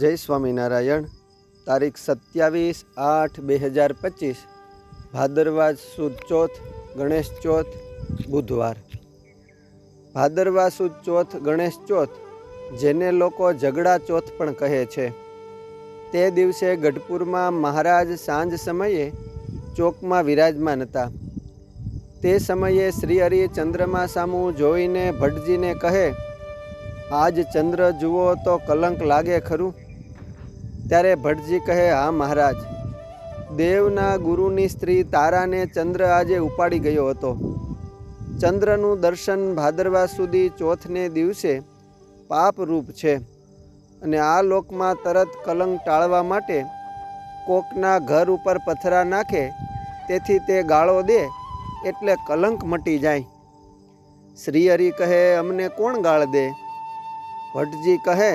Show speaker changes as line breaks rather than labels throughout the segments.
જય સ્વામિનારાયણ. તારીખ સત્યાવીસ આઠ બે હજાર પચીસ. ભાદરવા સુદ ચોથ, ગણેશ ચોથ, બુધવાર. ભાદરવા સુદ ચોથ, ગણેશ ચોથ, જેને લોકો ઝઘડા ચોથ પણ કહે છે. તે દિવસે ગઢપુરમાં મહારાજ સાંજ સમયે ચોકમાં વિરાજમાન હતા. તે સમયે શ્રી હરિ ચંદ્રમા સામું જોઈને ભટજીને કહે, આજ ચંદ્ર જુઓ તો કલંક લાગે ખરું. ત્યારે ભટજી કહે, હા, મહારાજ. દેવના ગુરુની સ્ત્રી તારાને ચંદ્ર આજે ઉપાડી ગયો હતો. ચંદ્રનું દર્શન ભાદરવા સુધી ચોથને દિવસે પાપરૂપ છે અને આ લોકમાં તરત કલંક ટાળવા માટે કોકના ઘર ઉપર પથરા નાખે, તેથી તે ગાળો દે એટલે કલંક મટી જાય. શ્રીહરિ કહે, અમને કોણ ગાળ દે? ભટ્ટજી કહે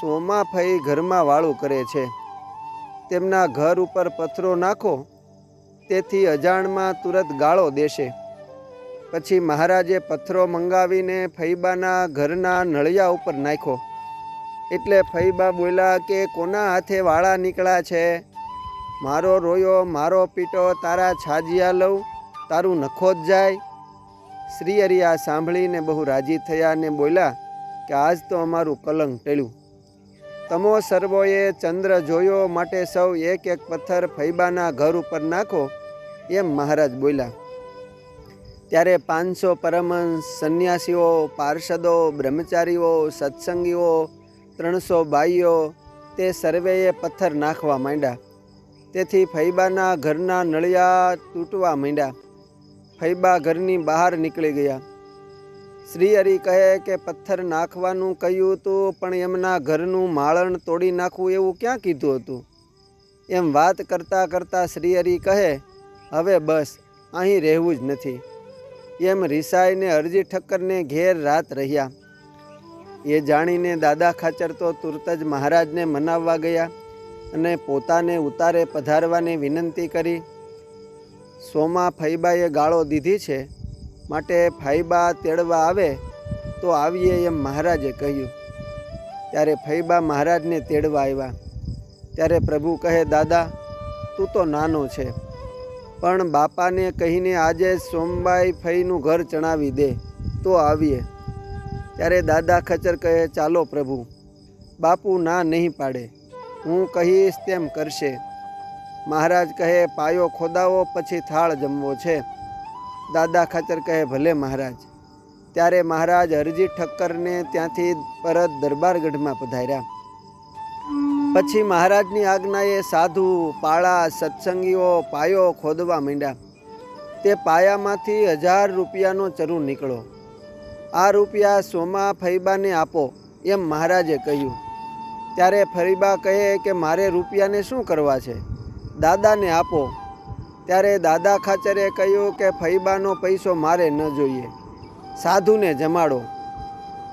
સોમા ફઈ ઘરમાં વાળું કરે છે. તેમના ઘર ઉપર પથરો નાખો, તેથી અજાણમાં તુરત ગાળો દેશે. પછી મહારાજે પથ્થરો મંગાવીને ફૈબાના ઘરના નળિયા ઉપર નાખ્યો. એટલે ફૈબા બોલ્યા કે, કોના હાથે વાળા નીકળ્યા છે? મારો રોયો, મારો પીટો, તારા છાજિયા લઉં, તારું નખો જ જાય. શ્રી આ સાંભળીને બહુ રાજી થયા અને બોલ્યા કે, આજ તો અમારું કલંક ટેળ્યું. તમો સર્વોએ ચંદ્ર જોયો માટે સૌ એક એક પથ્થર ફૈબાના ઘર ઉપર નાખો, એમ મહારાજ બોલ્યા. ત્યારે પાંચસો પરમહંસ સંન્યાસીઓ, પાર્ષદો, બ્રહ્મચારીઓ, સત્સંગીઓ, ત્રણસો બાઈઓ તે સર્વેએ પથ્થર નાખવા માંડ્યા. તેથી ફૈબાના ઘરના નળિયા તૂટવા માંડ્યા. ફૈબા ઘરની બહાર નીકળી ગયા. શ્રી હરિ કહે કે પથ્થર નાખવાનું કહ્યું હતું પણ એમના ઘરનું માળણ તોડી નાખવું એવું ક્યાં કીધું હતું? એમ વાત કરતાં કરતાં શ્રી હરિ કહે, હવે બસ, અહીં રહેવું જ નથી. એમ રિસાઈને અરજી ઠક્કરને ઘેર રાત રહ્યા. એ જાણીને દાદા ખાચર તો તુરત જ મહારાજને મનાવવા ગયા અને પોતાને ઉતારે પધારવાની વિનંતી કરી. સોમા ફૈબાએ ગાળો દીધી છે. માટે ફાઈબા તેડવા આવે તો આવીએ એમ મહારાજે કહ્યું. ત્યારે ફૈબા મહારાજને તેડવા આવ્યા. ત્યારે પ્રભુ કહે, દાદા, તું તો નાનો છે, પણ બાપાને કહીને આજે સોમબાઈ ફઈનું ઘર ચણાવી દે, તો આવીએ. ત્યારે દાદા ખચર કહે, ચાલો પ્રભુ, બાપુ ના નહીં પાડે, હું કહીશ તેમ કરશે. મહારાજ કહે, પાયો ખોદાવો, પછી થાળ જમવો છે. દાદા ખાચર કહે, ભલે મહારાજ. ત્યારે મહારાજ હરજી ઠક્કરને ત્યાંથી પરત દરબારગઢમાં પધાર્યા. પછી મહારાજની આજ્ઞાએ સાધુ, પાળા, સત્સંગીઓ પાયો ખોદવા માંડ્યા. તે પાયામાંથી હજાર રૂપિયાનો ચરુ નીકળો આ રૂપિયા સોમા ફૈબાને આપો, એમ મહારાજે કહ્યું. ત્યારે ફરીબા કહે કે, મારે રૂપિયાને શું કરવા છે? દાદાને આપો. ત્યારે દાદા ખાચરે કહ્યું કે ફૈબાનો પૈસો મારે ન જોઈએ. સાધુને જમાડો.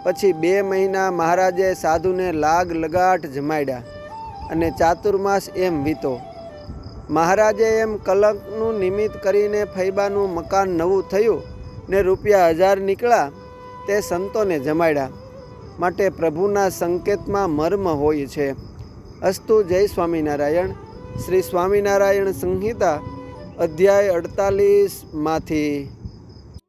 પછી બે મહિના મહારાજે સાધુને લાગ લગાટ જમાડ્યા અને ચાતુર્માસ એમ વીતો. મહારાજે એમ કલંકનું નિમિત્ત કરીને ફૈબાનું મકાન નવું થયું ને રૂપિયા હજાર નીકળ્યા તે સંતોને જમાડ્યા. માટે પ્રભુના સંકેતમાં મર્મ હોય છે. અસ્તુ જય સ્વામિનારાયણ. શ્રી સ્વામિનારાયણ સંહિતા અધ્યાય અડતાલીસમાંથી